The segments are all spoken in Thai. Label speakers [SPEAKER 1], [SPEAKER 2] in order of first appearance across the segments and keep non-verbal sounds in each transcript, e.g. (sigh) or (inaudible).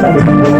[SPEAKER 1] salud.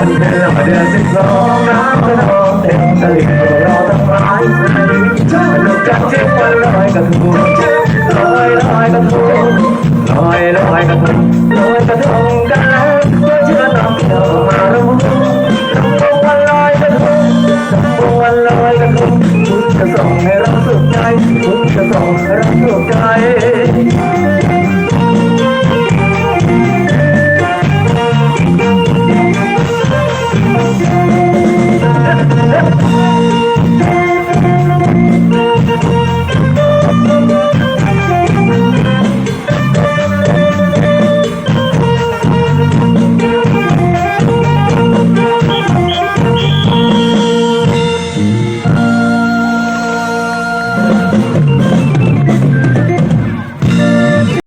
[SPEAKER 1] คนเดิมมาเดินสิบสองน้ำกระทองเต็มตลิ่งรอตั้งหลายปีเป็นลูกจับที่ลอยกระทงลอยลอยกระทงลอยลอยกระทงลอยกระทงกันแล้วเพื่อชื่อน้ำเที่ยวมาระมุวันลอยกระทงระวันลอยกระทงคุณจะส่งให้เราสุขใจคุณจะส่งให้เราสุขใจ Yeah. (laughs)